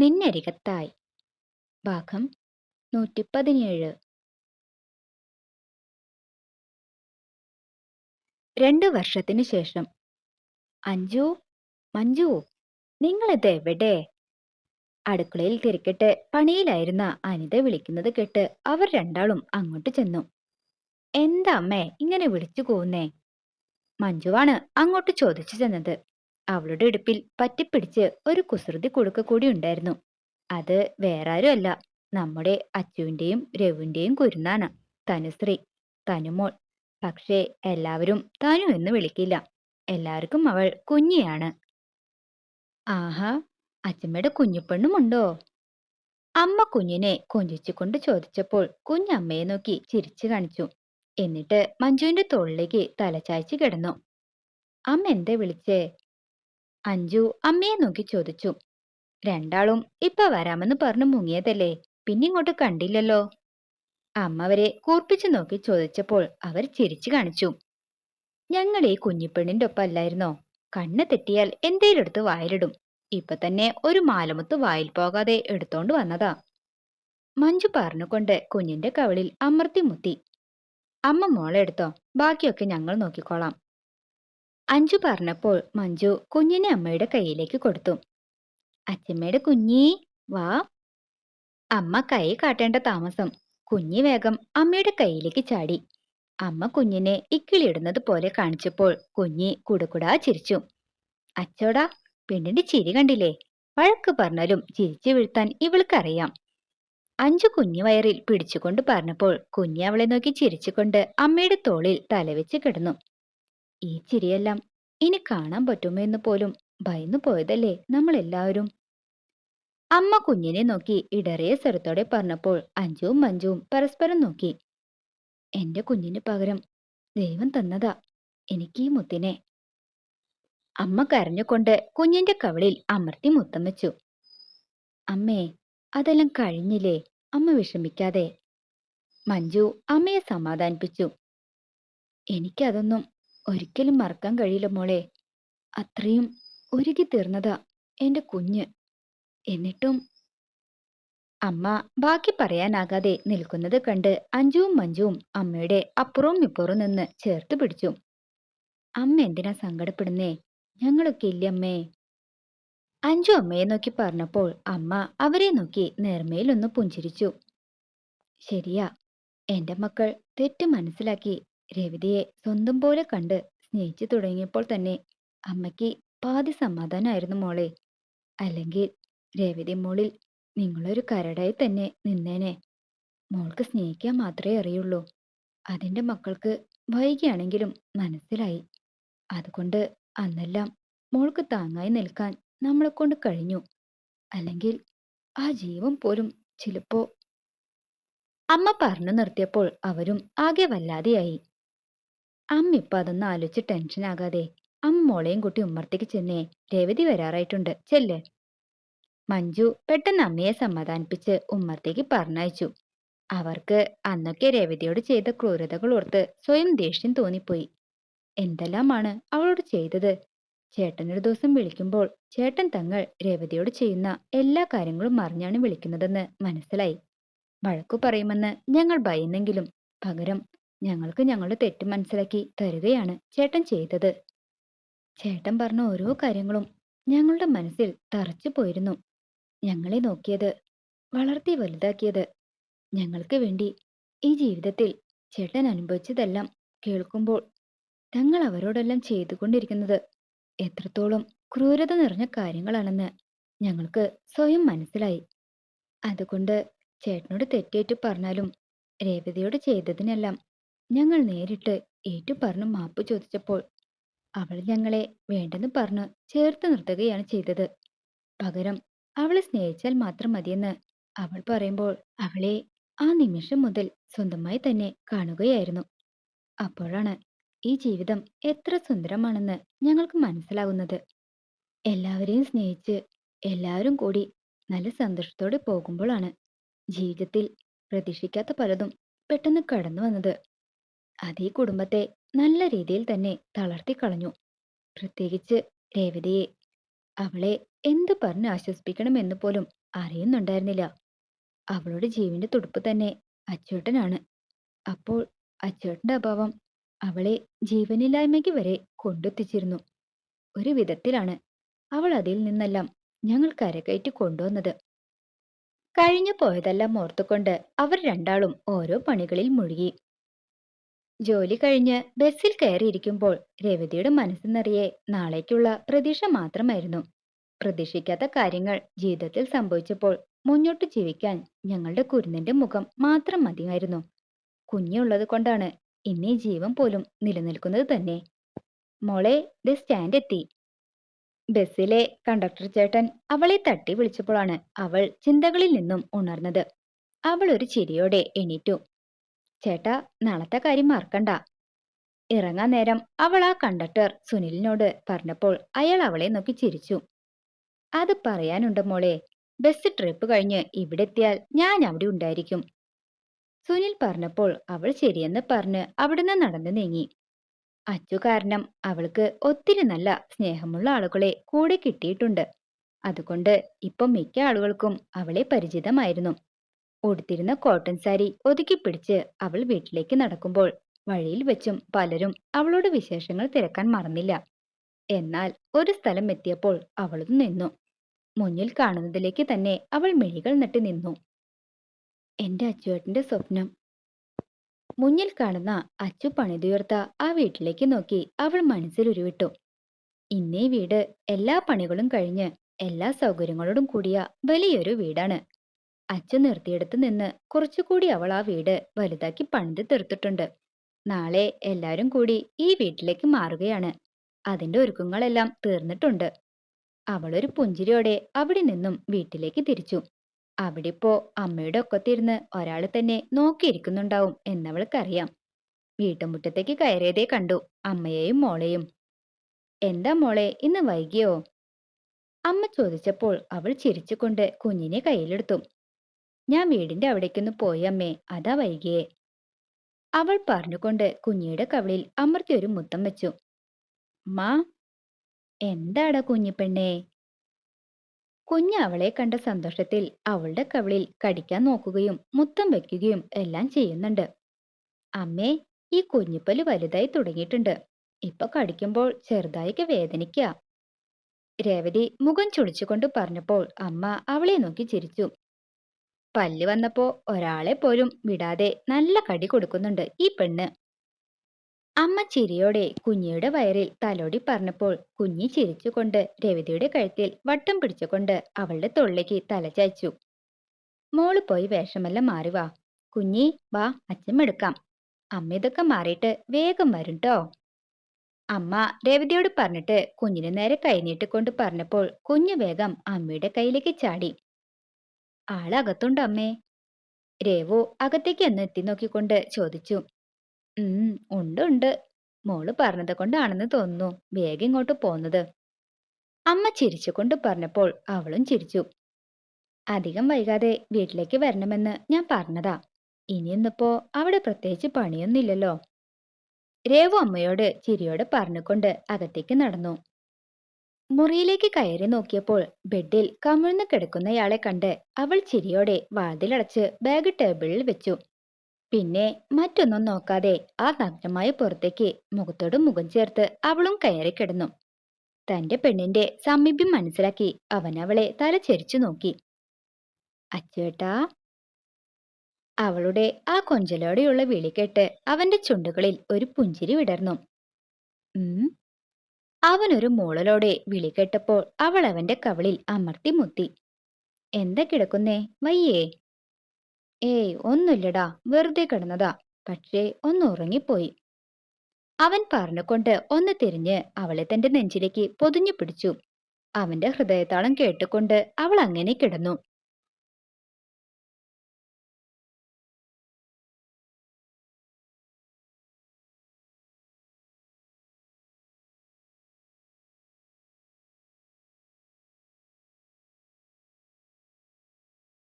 നിന്നരികത്തായി ഭാഗം നൂറ്റി പതിനേഴ് രണ്ടു വർഷത്തിനു ശേഷം. അഞ്ജു മഞ്ജു നിങ്ങളിത് എവിടെ അടുക്കളയിൽ തിരക്കിട്ട് പണിയിലായിരുന്ന അനിത വിളിക്കുന്നത് കേട്ട് അവർ രണ്ടാളും അങ്ങോട്ട് ചെന്നു. എന്താ അമ്മേ ഇങ്ങനെ വിളിച്ചു പോകുന്നേ മഞ്ജുവാണ് അങ്ങോട്ട് ചോദിച്ചു ചെന്നത്. അവളുടെ ഇടുപ്പിൽ പറ്റിപ്പിടിച്ച് ഒരു കുസൃതി കുടുക്ക കൂടി ഉണ്ടായിരുന്നു. അത് വേറാരും അല്ല നമ്മുടെ അച്ചുവിന്റെയും രവിന്റെയും കുരുന്നാണ്. തനുശ്രീ തനുമോൾ പക്ഷേ എല്ലാവരും തനു എന്ന് വിളിക്കില്ല. എല്ലാവർക്കും അവൾ കുഞ്ഞിയാണ്. ആഹാ അച്ഛമ്മയുടെ കുഞ്ഞുപെണ്ണുമുണ്ടോ? അമ്മ കുഞ്ഞിനെ കൊഞ്ചിച്ചുകൊണ്ട് ചോദിച്ചപ്പോൾ കുഞ്ഞമ്മയെ നോക്കി ചിരിച്ചു കാണിച്ചു. എന്നിട്ട് മഞ്ജുവിന്റെ തോളിലേക്ക് തലച്ചായ്ച്ചു കിടന്നു. അമ്മ എന്തേ വിളിച്ചേ? അഞ്ജു അമ്മയെ നോക്കി ചോദിച്ചു. രണ്ടാളും ഇപ്പൊ വരാമെന്ന് പറഞ്ഞു മുങ്ങിയതല്ലേ പിന്നെ ഇങ്ങോട്ട് കണ്ടില്ലല്ലോ. അമ്മ അവരെ കൂർപ്പിച്ചു നോക്കി ചോദിച്ചപ്പോൾ അവർ ചിരിച്ചു കാണിച്ചു. ഞങ്ങൾ ഈ കുഞ്ഞിപ്പെണ്ണിന്റെ ഒപ്പം അല്ലായിരുന്നോ? കണ്ണ് തെറ്റിയാൽ എന്തേലും എടുത്ത് വായിലിടും. ഇപ്പൊ തന്നെ ഒരു മാലമുത്ത് വായിൽ പോകാതെ എടുത്തോണ്ട് വന്നതാ. മഞ്ജു പറഞ്ഞുകൊണ്ട് കുഞ്ഞിന്റെ കവളിൽ അമർത്തി മുത്തി. അമ്മ മോളെ എടുത്തോ? ബാക്കിയൊക്കെ ഞങ്ങൾ നോക്കിക്കോളാം. അഞ്ജു പറഞ്ഞപ്പോൾ മഞ്ജു കുഞ്ഞിനെ അമ്മയുടെ കയ്യിലേക്ക് കൊടുത്തു. അച്ഛമ്മയുടെ കുഞ്ഞി വാ. അമ്മ കൈ കാട്ടേണ്ട താമസം. കുഞ്ഞി വേഗം അമ്മയുടെ കയ്യിലേക്ക് ചാടി. അമ്മ കുഞ്ഞിനെ ഇക്കിളിയിടുന്നത് പോലെ കാണിച്ചപ്പോൾ കുഞ്ഞി കുടുകുടാ ചിരിച്ചു. അച്ചോടാ പെണ്ണിന്റെ ചിരി കണ്ടില്ലേ? വഴക്ക് പറഞ്ഞാലും ചിരിച്ചു വീഴ്ത്താൻ ഇവൾക്കറിയാം. അഞ്ചു കുഞ്ഞു വയറിൽ പിടിച്ചുകൊണ്ട് പറഞ്ഞപ്പോൾ കുഞ്ഞി അവളെ നോക്കി ചിരിച്ചുകൊണ്ട് അമ്മയുടെ തോളിൽ തലവെച്ച് കിടന്നു. ഈ ചിരിയെല്ലാം ഇനി കാണാൻ പറ്റുമോ എന്ന് പോലും ഭയന്നു പോയതല്ലേ നമ്മൾ എല്ലാവരും അമ്മ കുഞ്ഞിനെ നോക്കി ഇടറിയ സ്വരത്തോടെ പറഞ്ഞപ്പോൾ അഞ്ജുവും മഞ്ജുവും പരസ്പരം നോക്കി. എന്റെ കുഞ്ഞിന് പകരം ദൈവം തന്നതാ എനിക്ക് ഈ മുത്തിനെ. അമ്മ കരഞ്ഞുകൊണ്ട് കുഞ്ഞിന്റെ കവിളിൽ അമർത്തി മുത്തം വെച്ചു. അമ്മേ അതെല്ലാം കഴിഞ്ഞില്ലേ? അമ്മ വിഷമിക്കാതെ. മഞ്ജു അമ്മയെ സമാധാനിപ്പിച്ചു. എനിക്കതൊന്നും ഒരിക്കലും മറക്കാൻ കഴിയില്ല മോളെ. അത്രയും ഉരുകി തീർന്നതാ എന്റെ കുഞ്ഞ്. എന്നിട്ടും അമ്മ ബാക്കി പറയാനാകാതെ നിൽക്കുന്നത് കണ്ട് അഞ്ജുവും മഞ്ജുവും അമ്മയുടെ അപ്പുറവും ഇപ്പുറവും നിന്ന് ചേർത്ത് പിടിച്ചു. അമ്മ എന്തിനാ സങ്കടപ്പെടുന്നേ? ഞങ്ങളൊക്കെ ഇല്ലേ അമ്മേ? അഞ്ജു അമ്മയെ നോക്കി പറഞ്ഞപ്പോൾ അമ്മ അവരെ നോക്കി നേർമയിലൊന്ന് പുഞ്ചിരിച്ചു. ശരിയാ എന്റെ മക്കൾ തെറ്റ് മനസ്സിലാക്കി രവിതയെ സ്വന്തം പോലെ കണ്ട് സ്നേഹിച്ചു തുടങ്ങിയപ്പോൾ തന്നെ അമ്മയ്ക്ക് പാതി സമാധാനമായിരുന്നു മോളെ. അല്ലെങ്കിൽ രേവതി മോളിൽ നിങ്ങളൊരു കരടായി തന്നെ നിന്നേനെ. മോൾക്ക് സ്നേഹിക്കാൻ മാത്രമേ അറിയുള്ളൂ. അതിന്റെ മക്കൾക്ക് വൈകിയാണെങ്കിലും മനസ്സിലായി. അതുകൊണ്ട് അന്നെല്ലാം മോൾക്ക് താങ്ങായി നിൽക്കാൻ നമ്മളെ കൊണ്ട് കഴിഞ്ഞു. അല്ലെങ്കിൽ ആ ജീവൻ പോലും ചിലപ്പോ അമ്മ പറഞ്ഞു നിർത്തിയപ്പോൾ അവരും ആകെ വല്ലാതെയായി. അമ്മ ഇപ്പൊ അതൊന്നും ആലോചിച്ച് ടെൻഷൻ ആകാതെ അമ്മോളെയും കുട്ടി ഉമ്മർത്തേക്ക് ചെന്നേ രവതി വരാറായിട്ടുണ്ട്. ചെല്ല്. മഞ്ജു പെട്ടെന്ന് അമ്മയെ സമാധാനിപ്പിച്ച് ഉമ്മർത്തേക്ക് പറഞ്ഞയച്ചു. അവർക്ക് അന്നൊക്കെ രേവതിയോട് ചെയ്ത ക്രൂരതകൾ ഓർത്ത് സ്വയം ദേഷ്യം തോന്നിപ്പോയി. എന്തെല്ലാമാണ് അവളോട് ചെയ്തത്? ചേട്ടനൊരു ദിവസം വിളിക്കുമ്പോൾ ചേട്ടൻ തങ്ങൾ രേവതിയോട് ചെയ്യുന്ന എല്ലാ കാര്യങ്ങളും മറിഞ്ഞാണ് വിളിക്കുന്നതെന്ന് മനസ്സിലായി. വഴക്കു പറയുമെന്ന് ഞങ്ങൾ ഭയന്നെങ്കിലും പകരം ഞങ്ങൾക്ക് ഞങ്ങളുടെ തെറ്റ് മനസ്സിലാക്കി തരുകയാണ് ചേട്ടൻ ചെയ്തത്. ചേട്ടൻ പറഞ്ഞ ഓരോ കാര്യങ്ങളും ഞങ്ങളുടെ മനസ്സിൽ തറച്ചു പോയിരുന്നു. ഞങ്ങളെ നോക്കിയത് വളർത്തി വലുതാക്കിയത്. ഞങ്ങൾക്ക് വേണ്ടി ഈ ജീവിതത്തിൽ ചേട്ടൻ അനുഭവിച്ചതെല്ലാം കേൾക്കുമ്പോൾ തങ്ങൾ അവരോടെല്ലാം ചെയ്തുകൊണ്ടിരിക്കുന്നത് എത്രത്തോളം ക്രൂരത നിറഞ്ഞ കാര്യങ്ങളാണെന്ന് ഞങ്ങൾക്ക് സ്വയം മനസ്സിലായി. അതുകൊണ്ട് ചേട്ടനോട് തെറ്റേറ്റു പറഞ്ഞാലും രേവതിയോട് ചെയ്തതിനെല്ലാം ഞങ്ങൾ നേരിട്ട് ഏറ്റു പറഞ്ഞു മാപ്പ് ചോദിച്ചപ്പോൾ അവൾ ഞങ്ങളെ വേണ്ടെന്ന് പറഞ്ഞു ചേർത്ത് നിർത്തുകയാണ് ചെയ്തത്. പകരം അവളെ സ്നേഹിച്ചാൽ മാത്രം മതിയെന്ന് അവൾ പറയുമ്പോൾ അവളെ ആ നിമിഷം മുതൽ സ്വന്തമായി തന്നെ കാണുകയായിരുന്നു. അപ്പോഴാണ് ഈ ജീവിതം എത്ര സുന്ദരമാണെന്ന് ഞങ്ങൾക്ക് മനസ്സിലാകുന്നത് എല്ലാവരെയും സ്നേഹിച്ച് എല്ലാവരും കൂടി നല്ല സന്തോഷത്തോടെ പോകുമ്പോഴാണ് ജീവിതത്തിൽ പ്രതീക്ഷിക്കാത്ത പലതും പെട്ടെന്ന് കടന്നു വന്നത്. അതീ കുടുംബത്തെ നല്ല രീതിയിൽ തന്നെ തളർത്തി കളഞ്ഞു. പ്രത്യേകിച്ച് രേവതിയെ. അവളെ എന്ത് പറഞ്ഞ് ആശ്വസിപ്പിക്കണമെന്ന് പോലും അറിയുന്നുണ്ടായിരുന്നില്ല. അവളുടെ ജീവന്റെ തുടിപ്പ് തന്നെ അച്ചൂട്ടനാണ്. അപ്പോൾ അച്ചൂട്ടന്റെ അഭാവം അവളെ ജീവനില്ലായ്മയ്ക്ക് വരെ കൊണ്ടെത്തിച്ചിരുന്നു. ഒരു വിധത്തിലാണ് അവൾ അതിൽ നിന്നെല്ലാം ഞങ്ങൾ കരകയറ്റി കൊണ്ടുവന്നത്. കഴിഞ്ഞു പോയതെല്ലാം ഓർത്തുകൊണ്ട് അവർ രണ്ടാളും ഓരോ പണികളിൽ മുഴുകി. ജോലി കഴിഞ്ഞ് ബസ്സിൽ കയറിയിരിക്കുമ്പോൾ രവതിയുടെ മനസ്സ് നിറയെ നാളേക്കുള്ള പ്രതീക്ഷ മാത്രമായിരുന്നു. പ്രതീക്ഷിക്കാത്ത കാര്യങ്ങൾ ജീവിതത്തിൽ സംഭവിച്ചപ്പോൾ മുന്നോട്ട് ജീവിക്കാൻ ഞങ്ങളുടെ കുരുന്നിന്റെ മുഖം മാത്രം മതിയായിരുന്നു. കുഞ്ഞുള്ളത് കൊണ്ടാണ് ഇന്നീ ജീവൻ പോലും നിലനിൽക്കുന്നത് തന്നെ. മോളെ ദ സ്റ്റാൻഡ് എത്തി. ബസ്സിലെ കണ്ടക്ടർ ചേട്ടൻ അവളെ തട്ടി വിളിച്ചപ്പോഴാണ് അവൾ ചിന്തകളിൽ നിന്നും ഉണർന്നത്. അവൾ ഒരു ചിരിയോടെ എണീറ്റു. ചേട്ടാ നാളത്തെ കാര്യം മറക്കണ്ട. ഇറങ്ങാൻ നേരം അവൾ ആ കണ്ടക്ടർ സുനിലിനോട് പറഞ്ഞപ്പോൾ അയാൾ അവളെ നോക്കി ചിരിച്ചു. അത് പറയാനുണ്ട് മോളെ ബസ് ട്രിപ്പ് കഴിഞ്ഞ് ഇവിടെ എത്തിയാൽ ഞാൻ അവിടെ ഉണ്ടായിരിക്കും. സുനിൽ പറഞ്ഞപ്പോൾ അവൾ ശരിയെന്ന് പറഞ്ഞ് അവിടുന്ന് നടന്നു നീങ്ങി. അച്ചു കാരണം അവൾക്ക് ഒത്തിരി നല്ല സ്നേഹമുള്ള ആളുകളെ കൂടെ കിട്ടിയിട്ടുണ്ട്. അതുകൊണ്ട് ഇപ്പം മിക്ക ആളുകൾക്കും അവളെ പരിചിതമായിരുന്നു. ഉടുത്തിരുന്ന കോട്ടൺ സാരി ഒതുക്കി പിടിച്ച് അവൾ വീട്ടിലേക്ക് നടക്കുമ്പോൾ വഴിയിൽ വെച്ചും പലരും അവളോട് വിശേഷങ്ങൾ തിരക്കാൻ മറന്നില്ല. എന്നാൽ ഒരു സ്ഥലം എത്തിയപ്പോൾ അവളും നിന്നു. മുന്നിൽ കാണുന്നതിലേക്ക് തന്നെ അവൾ മിഴികൾ നട്ടി നിന്നു. എന്റെ അച്ചുവേട്ടന്റെ സ്വപ്നം. മുന്നിൽ കാണുന്ന അച്ചു പണിതുയർത്ത ആ വീട്ടിലേക്ക് നോക്കി അവൾ മനസ്സിൽ ഉരുവിട്ടു. ഇന്നേ വീട് എല്ലാ പണികളും കഴിഞ്ഞ് എല്ലാ സൗകര്യങ്ങളോടും കൂടിയ വലിയൊരു വീടാണ്. അച്ചു നിർത്തിയെടുത്ത് നിന്ന് കുറച്ചുകൂടി അവൾ ആ വീട് വലുതാക്കി പണിത് തീർത്തിട്ടുണ്ട്. നാളെ എല്ലാരും കൂടി ഈ വീട്ടിലേക്ക് മാറുകയാണ്. അതിന്റെ ഒരുക്കങ്ങളെല്ലാം തീർന്നിട്ടുണ്ട്. അവളൊരു പുഞ്ചിരിയോടെ അവിടെ നിന്നും വീട്ടിലേക്ക് തിരിച്ചു. അവിടെ ഇപ്പോ അമ്മയുടെ ഒക്കത്തിരുന്ന് ഒരാൾ തന്നെ നോക്കിയിരിക്കുന്നുണ്ടാവും എന്നവൾക്കറിയാം. വീട്ടുമുറ്റത്തേക്ക് കയറിയതേ കണ്ടു അമ്മയെയും മോളെയും. എന്താ മോളെ ഇന്ന് വൈകിയോ? അമ്മ ചോദിച്ചപ്പോൾ അവൾ ചിരിച്ചുകൊണ്ട് കുഞ്ഞിനെ കയ്യിലെടുത്തു. ഞാൻ വീടിന്റെ അവിടേക്കൊന്ന് പോയമ്മേ അതാ വൈകിയേ. അവൾ പറഞ്ഞുകൊണ്ട് കുഞ്ഞിയുടെ കവിളിൽ അമർത്തി ഒരു മുത്തം വെച്ചു. മാ എന്താടാ കുഞ്ഞിപ്പെണ്ണേ? കുഞ്ഞ് അവളെ കണ്ട സന്തോഷത്തിൽ അവളുടെ കവിളിൽ കടിക്കാൻ നോക്കുകയും മുത്തം വെക്കുകയും എല്ലാം ചെയ്യുന്നുണ്ട്. അമ്മേ ഈ കുഞ്ഞിപ്പൽ വലുതായി തുടങ്ങിയിട്ടുണ്ട്. ഇപ്പൊ കടിക്കുമ്പോൾ ചെറുതായിക്ക് വേദനിക്ക. രേവതി മുഖം ചുളിച്ചുകൊണ്ട് പറഞ്ഞപ്പോൾ അമ്മ അവളെ നോക്കി ചിരിച്ചു. പല്ല് വന്നപ്പോ ഒരാളെ പോലും വിടാതെ നല്ല കടി കൊടുക്കുന്നുണ്ട് ഈ പെണ്ണ്. അമ്മ ചിരിയോടെ കുഞ്ഞിയുടെ വയറിൽ തലോടി പറഞ്ഞപ്പോൾ കുഞ്ഞി ചിരിച്ചുകൊണ്ട് രവിതയുടെ കഴുത്തിൽ വട്ടം പിടിച്ചുകൊണ്ട് അവളുടെ തൊള്ളിക്ക് തലചായ്ച്ചു മോൾ പോയി വേഷമെല്ലാം മാറി വാ. കുഞ്ഞി വാ അച്ഛൻ എടുക്കാം അമ്മ ഇതൊക്കെ മാറിയിട്ട് വേഗം വരും ട്ടോ. അമ്മ രവിതയോട് പറഞ്ഞിട്ട് കുഞ്ഞിനെ നേരെ കൈനീട്ടിക്കൊണ്ട് പറഞ്ഞപ്പോൾ കുഞ്ഞു വേഗം അമ്മയുടെ കയ്യിലേക്ക് ചാടി. ആളകത്തുണ്ട് അമ്മേ. രേവു അകത്തേക്ക് ഒന്ന് എത്തി നോക്കിക്കൊണ്ട് ചോദിച്ചു. ഉം ഉണ്ട് ഉണ്ട്. മോൾ പറഞ്ഞത് കൊണ്ടാണെന്ന് തോന്നുന്നു. വേഗം ഇങ്ങോട്ട് പോന്നത്. അമ്മ ചിരിച്ചുകൊണ്ട് പറഞ്ഞപ്പോൾ അവളും ചിരിച്ചു. അധികം വൈകാതെ വീട്ടിലേക്ക് വരണമെന്ന് ഞാൻ പറഞ്ഞതാ. ഇനിയിന്നിപ്പോ അവിടെ പ്രത്യേകിച്ച് പണിയൊന്നുമില്ലല്ലോ. രേവു അമ്മയോട് ചിരിയോടെ പറഞ്ഞുകൊണ്ട് അകത്തേക്ക് നടന്നു. മുറിയിലേക്ക് കയറി നോക്കിയപ്പോൾ ബെഡിൽ കമിഴ്ന്നു കിടക്കുന്നയാളെ കണ്ട് അവൾ ചിരിയോടെ വാതിലടച്ച് ബാഗ് ടേബിളിൽ വെച്ചു. പിന്നെ മറ്റൊന്നും നോക്കാതെ ആ നഗ്നമായ പുറത്തേക്ക് മുഖത്തോട് മുഖം ചേർത്ത് അവളും കയറി കിടന്നു. തന്റെ പെണ്ണിന്റെ സമീപ്യം മനസ്സിലാക്കി അവൻ അവളെ തല ചെരിച്ചു നോക്കി. അച്ചേട്ടാ. അവളുടെ ആ കൊഞ്ചലോടെയുള്ള വിളി കേട്ട് അവന്റെ ചുണ്ടുകളിൽ ഒരു പുഞ്ചിരി വിടർന്നു. അവനൊരു മൂളലോടെ വിളി കേട്ടപ്പോൾ അവൾ അവന്റെ കവളിൽ അമർത്തി മുത്തി എന്താ കിടക്കുന്നേ? വയ്യേ. ഏയ് ഒന്നുമില്ലടാ. വെറുതെ കിടന്നതാ. പക്ഷേ ഒന്ന് ഉറങ്ങിപ്പോയി. അവൻ പറഞ്ഞുകൊണ്ട് ഒന്ന് തിരിഞ്ഞ് അവളെ തന്റെ നെഞ്ചിലേക്ക് പൊതിഞ്ഞു പിടിച്ചു. അവന്റെ ഹൃദയതാളം കേട്ടുകൊണ്ട് അവൾ അങ്ങനെ കിടന്നു.